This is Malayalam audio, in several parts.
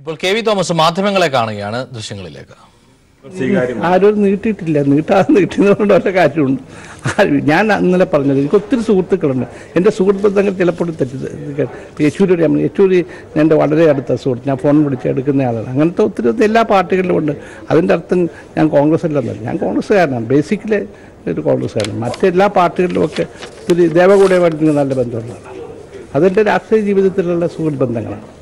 ഇപ്പോൾ കെ വി തോമസ് മാധ്യമങ്ങളെ കാണുകയാണ് ദൃശ്യങ്ങളിലേക്ക്. ആരും നീട്ടിയിട്ടില്ല. നീട്ടാതെ നീട്ടുന്നതുകൊണ്ട് വല്ല കാര്യമുണ്ട്. ഞാൻ ഇന്നലെ പറഞ്ഞത് എനിക്ക് ഒത്തിരി സുഹൃത്തുക്കളുണ്ട്. എന്റെ സുഹൃത്ത് ബന്ധങ്ങൾ ചിലപ്പോൾ തെറ്റി യെച്ചൂരി യെച്ചൂരി എന്റെ വളരെ അടുത്ത സുഹൃത്ത്. ഞാൻ ഫോൺ വിളിച്ച് എടുക്കുന്ന ആളാണ്. അങ്ങനത്തെ ഒത്തിരി ഒത്തിരി എല്ലാ പാർട്ടികളിലും ഉണ്ട്. അതിന്റെ അർത്ഥം ഞാൻ കോൺഗ്രസ് അല്ലെന്നല്ല ഞാൻ കോൺഗ്രസ്സുകാരനാണ്. ബേസിക്കലി ഒരു കോൺഗ്രസ്സുകാരൻ. മറ്റെല്ലാ പാർട്ടികളിലുമൊക്കെ ഒത്തിരി ദേവകൂടയുമായിട്ട് നല്ല ബന്ധമുള്ളതാണ്. അതെന്റെ രാഷ്ട്രീയ ജീവിതത്തിലുള്ള സുഹൃത്ത് ബന്ധങ്ങളാണ്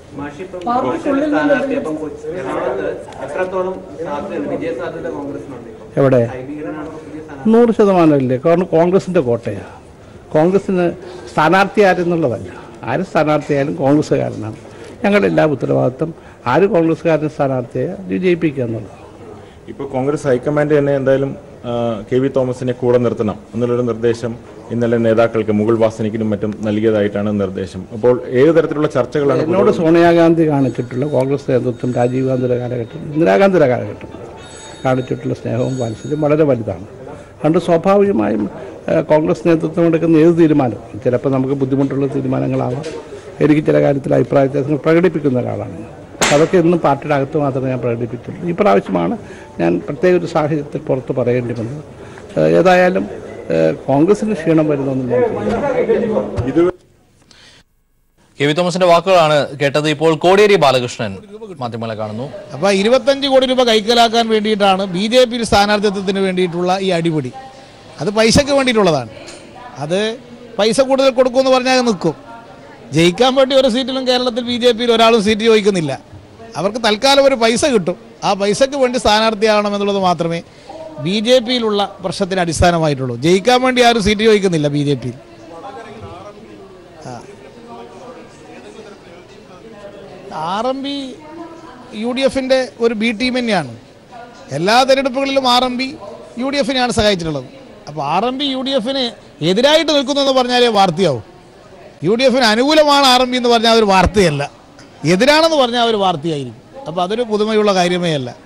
എവിടെ? നൂറ് ശതമാനമില്ലേ? കാരണം കോൺഗ്രസിന്റെ കോട്ടയാണ് കോൺഗ്രസിന് സ്ഥാനാർത്ഥി ആരെന്നുള്ളതല്ല. ആര് സ്ഥാനാർത്ഥിയായാലും കോൺഗ്രസ്സുകാരനാണ്. ഞങ്ങളുടെ എല്ലാ ഉത്തരവാദിത്വം ആര് കോൺഗ്രസ്സുകാരൻ സ്ഥാനാർത്ഥിയെ വിജയിപ്പിക്കുക എന്നുള്ളതാണ്. ഇപ്പോൾ കോൺഗ്രസ് ഹൈക്കമാൻഡ് തന്നെ എന്തായാലും കെ വി തോമസിനെ കൂടെ നിർത്തണം എന്നുള്ളൊരു നിർദ്ദേശം ഇന്നലെ നേതാക്കൾക്ക് മുഗൾ വാസനിക്കിനും മറ്റും നൽകിയതായിട്ടാണ് നിർദ്ദേശം. അപ്പോൾ ഏത് തരത്തിലുള്ള ചർച്ചകളാണ് എന്നോട് സോണിയാഗാന്ധി കാണിച്ചിട്ടുള്ള കോൺഗ്രസ് നേതൃത്വം രാജീവ് ഗാന്ധിയുടെ കാലഘട്ടം ഇന്ദിരാഗാന്ധിയുടെ കാലഘട്ടം കാണിച്ചിട്ടുള്ള സ്നേഹവും വാത്സല്യം വളരെ വലുതാണ്. അതുകൊണ്ട് സ്വാഭാവികമായും കോൺഗ്രസ് നേതൃത്വം എടുക്കുന്ന ഏത് തീരുമാനവും ചിലപ്പോൾ നമുക്ക് ബുദ്ധിമുട്ടുള്ള തീരുമാനങ്ങളാവാം. എനിക്ക് ചില കാര്യത്തിൽ അഭിപ്രായ വ്യത്യാസങ്ങൾ പ്രകടിപ്പിക്കുന്ന ഒരാളാണ് ഞാൻ. അതൊക്കെ ഇന്നും പാർട്ടിയുടെ അകത്ത് മാത്രമേ ഞാൻ പ്രകടിപ്പിച്ചുള്ളൂ ഈ പ്രാവശ്യമാണ് ഞാൻ പ്രത്യേക ഒരു സാഹചര്യത്തിൽ പുറത്ത് പറയേണ്ടി വന്നത് ഏതായാലും കോൺഗ്രസിന് ക്ഷീണം വരുന്നൊന്നും ഞാൻ കെ വി തോമസിന്റെ വാക്കുകളാണ് കേട്ടത്. ഇപ്പോൾ കോടിയേരി ബാലകൃഷ്ണൻ മാധ്യമങ്ങളെ കാണുന്നു. അപ്പോൾ ഇരുപത്തഞ്ച് കോടി രൂപ കൈക്കലാക്കാൻ വേണ്ടിയിട്ടാണ് ബി ജെ പി സ്ഥാനാർത്ഥിത്വത്തിന് വേണ്ടിയിട്ടുള്ള ഈ അടിപൊളി അത് പൈസയ്ക്ക് വേണ്ടിയിട്ടുള്ളതാണ്. അത് പൈസ കൂടുതൽ കൊടുക്കുമെന്ന് പറഞ്ഞാൽ നിൽക്കും. ജയിക്കാൻ വേണ്ടി ഒരു സീറ്റിലും കേരളത്തിൽ ബി ജെ പിയിൽ ഒരാളും സീറ്റ് ചോദിക്കുന്നില്ല. അവർക്ക് തൽക്കാലം ഒരു പൈസ കിട്ടും. ആ പൈസയ്ക്ക് വേണ്ടി സ്ഥാനാർത്ഥിയാവണം എന്നുള്ളത് മാത്രമേ ബി ജെ പിയിലുള്ള പ്രശ്നത്തിന് അടിസ്ഥാനമായിട്ടുള്ളൂ. ജയിക്കാൻ വേണ്ടി ആരും സീറ്റ് ചോദിക്കുന്നില്ല ബി ജെ പിയിൽ. R M P U D എഫിന്റെ ഒരു ബി ടീം തന്നെയാണ്. എല്ലാ തെരഞ്ഞെടുപ്പുകളിലും R M P U D എഫിനെയാണ് സഹായിച്ചിട്ടുള്ളത്. അപ്പോൾ R M P U D എഫിന് എതിരായിട്ട് നിൽക്കുന്നു എന്ന് പറഞ്ഞാലേ വാർത്തയാവും. യു ഡി എഫിന് അനുകൂലമാണ് ആർ എം പി എന്ന് പറഞ്ഞാൽ അതൊരു വാർത്തയല്ല. എതിരാണെന്ന് പറഞ്ഞാൽ ഒരു വാർത്തയായിരിക്കും. അപ്പോൾ അതൊരു പുതുമയുള്ള കാര്യമേ അല്ല.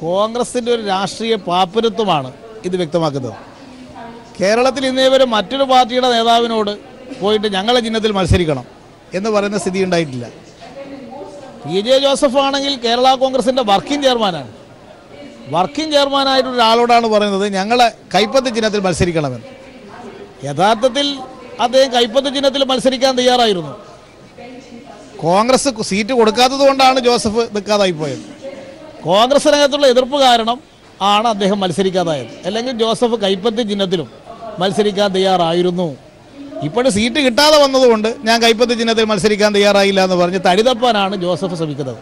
കോൺഗ്രസിന്റെ ഒരു രാഷ്ട്രീയ പാപ്പരത്വമാണ് ഇത് വ്യക്തമാക്കുന്നത്. കേരളത്തിൽ ഇന്നേ വരെ മറ്റൊരു പാർട്ടിയുടെ നേതാവിനോട് പോയിട്ട് ഞങ്ങളെ ചിഹ്നത്തിൽ മത്സരിക്കണം എന്ന് പറയുന്ന സ്ഥിതി ഉണ്ടായിട്ടില്ല. പി ജെ ജോസഫ് ആണെങ്കിൽ കേരള കോൺഗ്രസിന്റെ വർക്കിംഗ് ചെയർമാനാണ്. വർക്കിംഗ് ചെയർമാനായിട്ട് ഒരാളോടാണ് പറയുന്നത് ഞങ്ങളെ കൈപ്പത്തി ചിഹ്നത്തിൽ മത്സരിക്കണമെന്ന്. യഥാർത്ഥത്തിൽ അദ്ദേഹം കൈപ്പത്തി ചിഹ്നത്തിൽ മത്സരിക്കാൻ തയ്യാറായിരുന്നു. കോൺഗ്രസ് സീറ്റ് കൊടുക്കാത്തത് കൊണ്ടാണ് ജോസഫ് നിൽക്കാതായി പോയത്. കോൺഗ്രസിനകത്തുള്ള എതിർപ്പ് കാരണം ആണ് അദ്ദേഹം മത്സരിക്കാതായത്. അല്ലെങ്കിൽ ജോസഫ് കൈപ്പത്തി ചിഹ്നത്തിലും മത്സരിക്കാൻ തയ്യാറായിരുന്നു. ഇപ്പോഴും സീറ്റ് കിട്ടാതെ വന്നതുകൊണ്ട് ഞാൻ കൈപ്പത്തി ചിഹ്നത്തിൽ മത്സരിക്കാൻ തയ്യാറായില്ല എന്ന് പറഞ്ഞ് തടിതപ്പാനാണ് ജോസഫ് ശ്രമിക്കുന്നത്.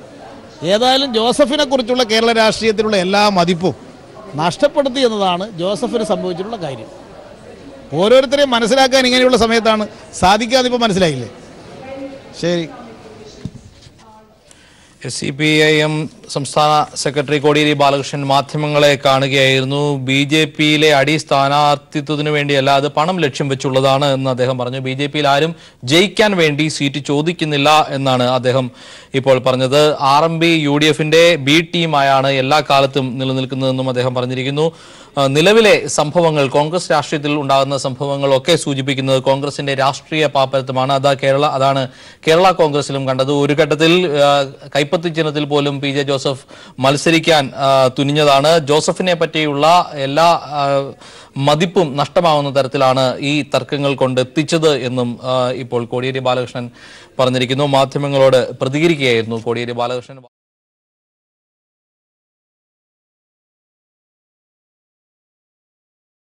ഏതായാലും ജോസഫിനെ കുറിച്ചുള്ള കേരള രാഷ്ട്രീയത്തിലുള്ള എല്ലാ മതിപ്പും നഷ്ടപ്പെടുത്തി എന്നതാണ് ജോസഫിന് സംഭവിച്ചിട്ടുള്ള കാര്യം. ഓരോരുത്തരെയും മനസ്സിലാക്കാൻ ഇങ്ങനെയുള്ള സമയത്താണ് സാധിക്കാതെ ഇപ്പോൾ മനസ്സിലായില്ലേ? ശരി. S C P I M സംസ്ഥാന സെക്രട്ടറി കോടിയേരി ബാലകൃഷ്ണൻ മാധ്യമങ്ങളെ കാണുകയായിരുന്നു. ബി ജെ പിയിലെ അടി സ്ഥാനാർത്ഥിത്വത്തിന് വേണ്ടിയല്ല അത് പണം ലക്ഷ്യം വെച്ചുള്ളതാണ് എന്ന് അദ്ദേഹം പറഞ്ഞു. ബി ജെ പിയിൽ ആരും ജയിക്കാൻ വേണ്ടി സീറ്റ് ചോദിക്കുന്നില്ല എന്നാണ് അദ്ദേഹം ഇപ്പോൾ പറഞ്ഞത്. R M B U D എഫിന്റെ ബി ടീമായാണ് എല്ലാ കാലത്തും നിലനിൽക്കുന്നതെന്നും അദ്ദേഹം പറഞ്ഞിരിക്കുന്നു. നിലവിലെ സംഭവങ്ങൾ കോൺഗ്രസ് രാഷ്ട്രീയത്തിൽ ഉണ്ടാകുന്ന സംഭവങ്ങളൊക്കെ സൂചിപ്പിക്കുന്നത് കോൺഗ്രസിന്റെ രാഷ്ട്രീയ പാപ്പരത്വമാണ്. അതാ കേരള അതാണ് കേരള കോൺഗ്രസിലും കണ്ടത്. ഒരു ഘട്ടത്തിൽ കൈപ്പത്തി ചിഹ്നത്തിൽ പോലും പി ജെ ജോസഫ് മത്സരിക്കാൻ തുനിഞ്ഞതാണ്. ജോസഫിനെ പറ്റിയുള്ള എല്ലാ മതിപ്പും നഷ്ടമാവുന്ന തരത്തിലാണ് ഈ തർക്കങ്ങൾ കൊണ്ട് എത്തിച്ചത് എന്നും ഇപ്പോൾ കോടിയേരി ബാലകൃഷ്ണൻ പറഞ്ഞിരിക്കുന്നു. മാധ്യമങ്ങളോട് പ്രതികരിക്കുകയായിരുന്നു കോടിയേരി ബാലകൃഷ്ണൻ.